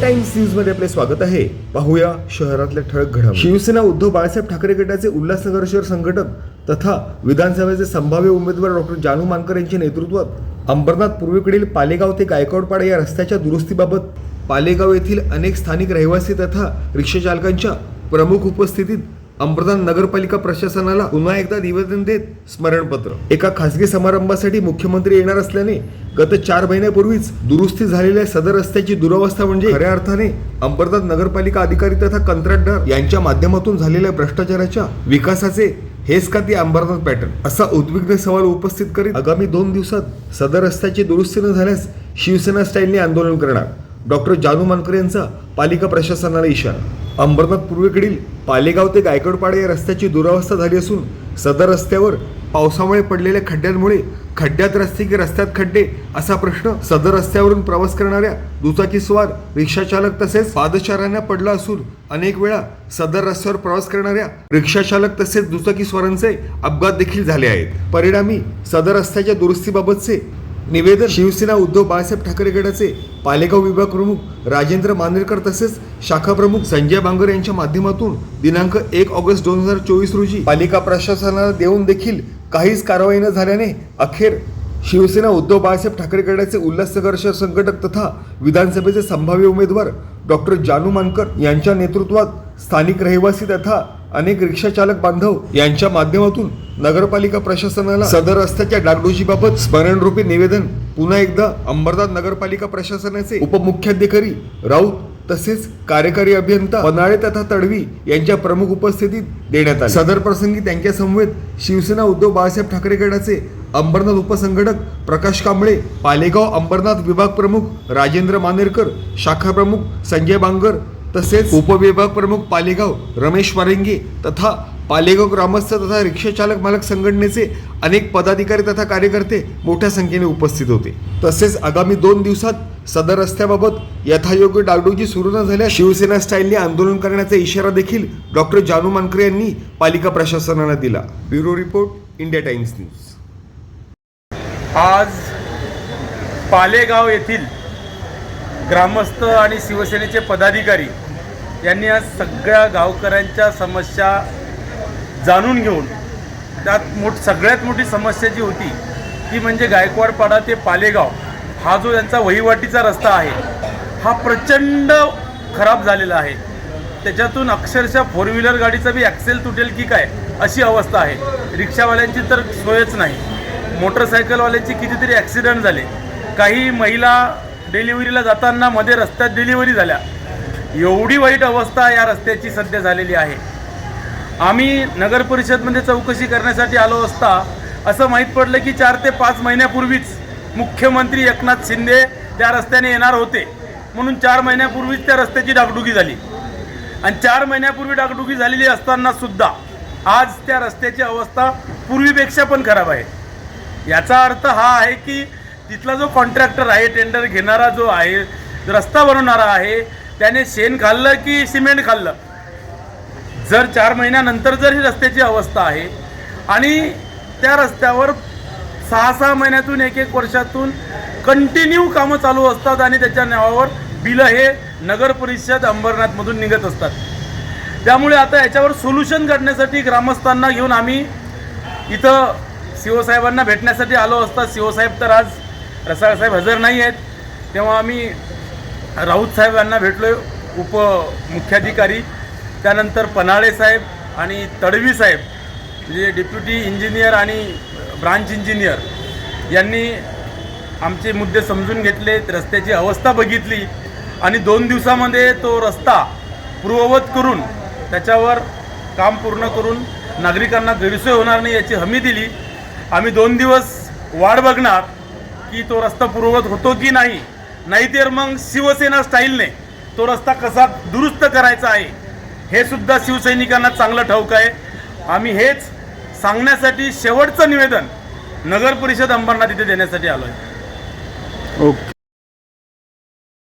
Times न्यूजमध्ये आपले स्वागत आहे. पाहूया शहरातल्या ठळक घडा शिवसेना उद्धव बाळासाहेब ठाकरे गटाचे उल्हासनगर शहर संघटक तथा विधानसभेचे संभाव्य उमेदवार डॉक्टर जानू मानकर यांच्या नेतृत्वात अंबरनाथ पूर्वेकडील पालेगाव ते गायकवाडपाडा या रस्त्याच्या दुरुस्तीबाबत पालेगाव येथील अनेक स्थानिक रहिवासी तथा रिक्षाचालकांच्या प्रमुख उपस्थितीत अंबरनाथ नगरपालिका प्रशासनाला पुन्हा एकदा निवेदन देत स्मरणपत्र. एका खासगी समारंभासाठी मुख्यमंत्री येणार असल्याने गत चार महिन्यापूर्वीच दुरुस्ती झालेल्या सदर रस्त्याची दुरवस्था म्हणजे खऱ्या अर्थाने अंबरनाथ नगरपालिका अधिकारी तथा कंत्राटदार यांच्या माध्यमातून झालेल्या भ्रष्टाचाराच्या विकासाचे हेच का ती अंबरनाथ पॅटर्न? असा उद्विग्न सवाल उपस्थित करीत आगामी दोन दिवसात सदर रस्त्याची दुरुस्ती न झाल्यास शिवसेना स्टाईलने आंदोलन करणार. डॉक्टर जानू मानकर यांचा पालिका प्रशासनाला इशारा. अंबरनाथ पूर्वेकडील पालेगाव ते गायकवाडपाडा या रस्त्याची दुरावस्था झाली असून सदर रस्त्यावर पावसामुळे पडलेल्या खड्ड्यांमुळे खड्ड्यात रस्ते की रस्त्यात खड्डे असा प्रश्न सदर रस्त्यावरून प्रवास करणाऱ्या दुचाकी स्वार रिक्षाचालक तसेच पादचाऱ्यांना पडला असून अनेक वेळा सदर रस्त्यावर प्रवास करणाऱ्या रिक्षाचालक तसेच दुचाकी स्वारांचे अपघात देखील झाले आहेत. परिणामी सदर रस्त्याच्या दुरुस्तीबाबतचे निवेदन शिवसेना उद्धव बाळासाहेब ठाकरे गटाचे पालेगाव विभाग प्रमुख राजेंद्र मांदरेकर तसेच शाखा प्रमुख संजय बांगर यांच्या माध्यमातून दिनांक एक ऑगस्ट दोन हजार चोवीस रोजी पालिका प्रशासनाला देऊन देखील काहीच कारवाई न झाल्याने अखेर शिवसेना उद्धव बाळासाहेब ठाकरे गटाचे उल्हास संघर्ष संघटक तथा विधानसभेचे संभाव्य उमेदवार डॉक्टर जानू मानकर यांच्या नेतृत्वात स्थानिक रहिवासी तथा अनेक रिक्षाचालक बांधव यांच्या माध्यमातून नगरपालिका प्रशासनाला सदर रस्त्याच्या डागडोजीबाबत स्मरणरूपी निवेदन पुन्हा एकदा अंबरनाथ नगरपालिका प्रशासनाचे उपमुख्याधिकारी राऊत तसेच कार्यकारी अभियंता पनाळे तथा तडवी यांच्या प्रमुख उपस्थितीत देण्यात आले. सदर प्रसंगी त्यांच्या समवेत शिवसेना उद्धव बाळासाहेब ठाकरे गटाचे अंबरनाथ उपसंघटक प्रकाश कांबळे पालेगाव अंबरनाथ विभाग प्रमुख राजेंद्र मानेरकर शाखा प्रमुख संजय बांगर तसेच उपविभाग प्रमुख पालेगाव रमेश वारंगे तथा पालेगाव ग्रामस्थ तथा रिक्षाचालक मालक संघटनेचे अनेक पदाधिकारी तथा कार्यकर्ते मोठ्या संख्येने उपस्थित होते. तसेच आगामी दोन दिवसात सदर रस्त्याबाबत यथायोग्य डागडुजी सुरू न झाल्यास शिवसेना स्टाईलने आंदोलन करण्याचा इशारा देखील डॉक्टर जानू मानकर यांनी पालिका प्रशासनाला दिला. Bureau report India Times news. आज पालेगाव येथील ग्रामस्थ आणि शिवसेनेचे पदाधिकारी यांनी आज सगळ्या गावकऱ्यांच्या समस्या जाणून घेऊन त्यात मोठ सगळ्यात मोठी समस्या जी होती ती म्हणजे गायकवाडपाडा ते पालेगाव हा जो यांचा वहिवाटीचा रस्ता आहे हा प्रचंड खराब झालेला आहे. त्याच्यातून अक्षरशः फोर व्हीलर गाडीचा बी ॲक्सेल तुटेल की काय अशी अवस्था आहे. रिक्षावाल्यांची तर सोयच नाही. मोटरसायकलवाल्यांचे कितीतरी ॲक्सिडेंट झाले. काही महिला डिलिव्हरीला जाताना मध्ये रस्त्यात डिलिव्हरी झाल्या. एवढी वाईट अवस्था या रस्त्याची सध्या झालेली आहे. आम्ही नगर परिषदमध्ये चौकशी करण्यासाठी आलो असता असं माहीत पडलं की चार ते पाच महिन्यापूर्वीच मुख्यमंत्री एकनाथ शिंदे त्या रस्त्याने येणार होते. म्हणून चार महिन्यापूर्वीच त्या रस्त्याची डागडुगी झाली. आणि चार महिन्यापूर्वी डागडुगी झालेली असताना सुद्धा आज त्या रस्त्याची अवस्था पूर्वीपेक्षा पण खराब आहे. याचा अर्थ हा आहे की तिथला जो कॉन्ट्रॅक्टर आहे टेंडर घेणारा जो आहे रस्ता बनवणारा आहे त्याने शेण खाल्लं की सिमेंट खाल्लं? जर चार महिन्यानंतर जर ही रस्त्याची अवस्था आहे आणि त्या रस्त्यावर सहा सहा महिन्यातून एक एक वर्षातून कंटिन्यू कामं चालू असतात आणि त्याच्या नावावर बिलं हे नगर परिषद अंबरनाथमधून निघत असतात. त्यामुळे आता याच्यावर सोल्युशन काढण्यासाठी ग्रामस्थांना घेऊन आम्ही इथं शिवसाहेबांना भेटण्यासाठी आलो असता. शिवसाहेब तर आज रसाळसाहेब हजर नाही आहेत. तेव्हा आम्ही राऊत साहेब यांना भेटलो उपमुख्याधिकारी त्यानंतर पन्हाळे साहेब आणि तडवी साहेब म्हणजे डेप्युटी इंजिनियर आणि ब्रांच इंजिनियर यांनी आमचे मुद्दे समजून घेतले रस्त्याची अवस्था बघितली आणि दोन दिवसामध्ये तो रस्ता पूर्ववत करून त्याच्यावर काम पूर्ण करून नागरिकांना गैरसोय होणार नाही याची हमी दिली. आम्ही दोन दिवस वाट बघणार की तो रस्ता पूर्ववत होतो की नाही. नाहीतर मग शिवसेना स्टाईलने तो रस्ता कसा दुरुस्त करायचा आहे हे सुद्धा शिवसैनिकांना चांगलं ठाऊक आहे. आम्ही हेच सांगण्यासाठी शेवटचं निवेदन नगर परिषद अंबरनाथ इथे देण्यासाठी आलो आहे ओके.